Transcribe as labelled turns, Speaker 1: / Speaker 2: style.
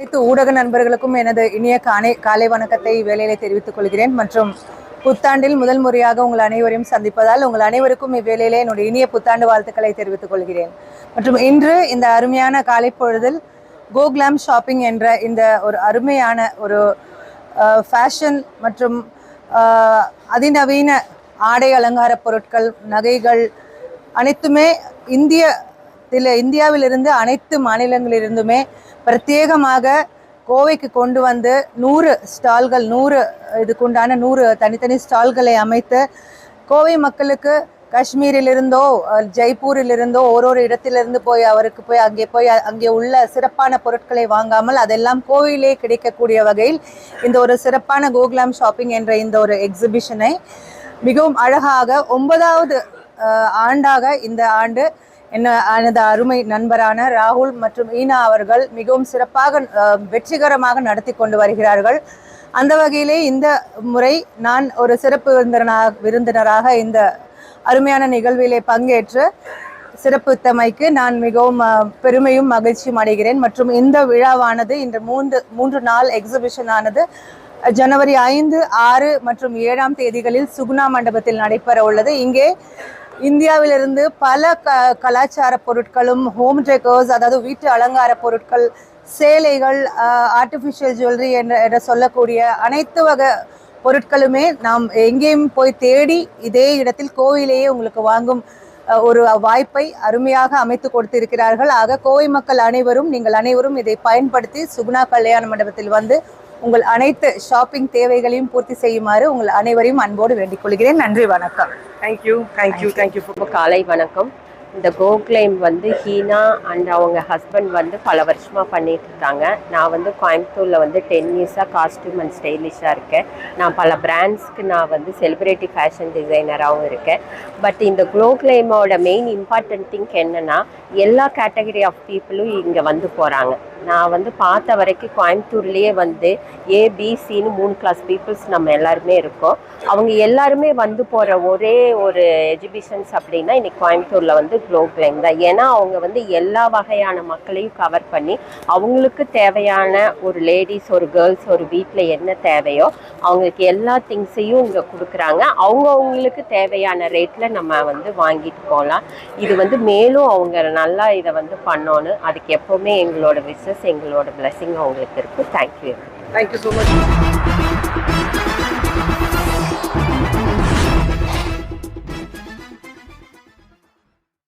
Speaker 1: அனைத்து ஊடக நண்பர்களுக்கும் எனது இனிய காலை காலை வணக்கத்தை இவ்வேளையிலே தெரிவித்துக் கொள்கிறேன். மற்றும் புத்தாண்டில் முதல் முறையாக உங்கள் அனைவரையும் சந்திப்பதால் உங்கள் அனைவருக்கும் இவ்வேளையிலே என்னுடைய இனிய புத்தாண்டு வாழ்த்துக்களை தெரிவித்துக் கொள்கிறேன். மற்றும் இன்று இந்த அருமையான காலை பொழுதில் கோக்லாம் ஷாப்பிங் என்ற இந்த ஒரு அருமையான ஒரு ஃபேஷன் மற்றும் அதிநவீன ஆடை அலங்கார பொருட்கள் நகைகள் அனைத்துமே இந்திய இதில் இந்தியாவிலிருந்து அனைத்து மாநிலங்களிலிருந்துமே பிரத்யேகமாக கோவைக்கு கொண்டு வந்து நூறு ஸ்டால்கள் நூறு இதுக்குண்டான நூறு தனித்தனி ஸ்டால்களை அமைத்து கோவை மக்களுக்கு காஷ்மீரிலிருந்தோ ஜெய்ப்பூரிலிருந்தோ ஒரு ஒரு இடத்திலிருந்து போய் அவருக்கு போய் அங்கே போய் அங்கே உள்ள சிறப்பான பொருட்களை வாங்காமல் அதெல்லாம் கோவிலே கிடைக்கக்கூடிய வகையில் இந்த ஒரு சிறப்பான கோகுலாம் ஷாப்பிங் என்ற இந்த ஒரு எக்ஸிபிஷனை மிகவும் அழகாக ஒன்பதாவது ஆண்டாக இந்த ஆண்டு என்ன எனது அருமை நண்பரான ராகுல் மற்றும் ஈனா அவர்கள் மிகவும் சிறப்பாக வெற்றிகரமாக நடத்தி கொண்டு வருகிறார்கள். அந்த வகையிலே இந்த முறை நான் ஒரு சிறப்பு விருந்தினராக விருந்தினராக இந்த அருமையான நிகழ்விலே பங்கேற்று சிறப்புத்தமைக்கு நான் மிகவும் பெருமையும் மகிழ்ச்சியும் அடைகிறேன். மற்றும் இந்த விழாவானது இன்று மூன்று மூன்று நாள் எக்ஸிபிஷன் ஆனது ஜனவரி ஐந்து ஆறு மற்றும் ஏழாம் தேதிகளில் சுகுணா மண்டபத்தில் நடைபெற உள்ளது. இங்கே இந்தியாவிலிருந்து பல க கலாச்சார பொருட்களும் ஹோம் டெக்கர்ஸ் அதாவது வீட்டு அலங்கார பொருட்கள் சேலைகள் ஆர்டிஃபிஷியல் ஜுவல்லரி என்ற என்ற சொல்லக்கூடிய அனைத்து வகை பொருட்களுமே நாம் எங்கேயும் போய் தேடி இதே இடத்தில் கோவிலேயே உங்களுக்கு வாங்கும் ஒரு வாய்ப்பை அருமையாக அமைத்து கொடுத்திருக்கிறார்கள். ஆக கோவை மக்கள் அனைவரும் நீங்கள் அனைவரும் இதை பயன்படுத்தி சுகுணா கல்யாண மண்டபத்தில் வந்து உங்கள் அனைத்து ஷாப்பிங் தேவைகளையும் பூர்த்தி செய்யுமாறு உங்கள் அனைவரையும் அன்போடு வேண்டிக் கொள்கிறேன். நன்றி வணக்கம்.
Speaker 2: தேங்க்யூ தேங்க்யூ தேங்க்யூ
Speaker 3: ரொம்ப காலை வணக்கம். இந்த கோக்லைம் வந்து ஹீனா அண்ட் அவங்க ஹஸ்பண்ட் வந்து பல வருஷமாக பண்ணிட்டு இருக்காங்க. நான் வந்து கோயம்புத்தூரில் வந்து டென் இயர்ஸாக காஸ்டியூம் அண்ட் ஸ்டைலிஷாக இருக்கேன். நான் பல பிராண்ட்ஸ்க்கு நான் வந்து செலிப்ரிட்டி ஃபேஷன் டிசைனராகவும் இருக்கேன். பட் இந்த க்ளோக்லைமோட மெயின் இம்பார்ட்டன்ட் திங்க் என்னன்னா எல்லா கேட்டகரி ஆஃப் பீப்புளும் இங்கே வந்து போகிறாங்க நான் வந்து பார்த்த வரைக்கும் கோயம்புத்தூர்லேயே வந்து ஏபிசின்னு மூணு கிளாஸ் பீப்புள்ஸ் நம்ம எல்லாருமே இருக்கோம். அவங்க எல்லாருமே வந்து போகிற ஒரே ஒரு எஜிபிஷன்ஸ் அப்படின்னா இன்னைக்கு கோயம்புத்தூரில் வந்து குளோப்லைன் தான். ஏன்னா அவங்க வந்து எல்லா வகையான மக்களையும் கவர் பண்ணி அவங்களுக்கு தேவையான ஒரு லேடிஸ் ஒரு கேர்ள்ஸ் ஒரு வீட்டில் என்ன தேவையோ அவங்களுக்கு எல்லா திங்ஸையும் இங்கே கொடுக்குறாங்க. அவங்கவுங்களுக்கு தேவையான ரேட்டில் நம்ம வந்து வாங்கிட்டு போகலாம். இது வந்து மேலும் அவங்க நல்லா இதை வந்து பண்ணணும் அதுக்கு எப்போவுமே எங்களோட விசஸ் எங்களோட blessing அவங்களுக்கு இருக்குது தேங்க்யூ
Speaker 2: தேங்க்யூ ஸோ மச்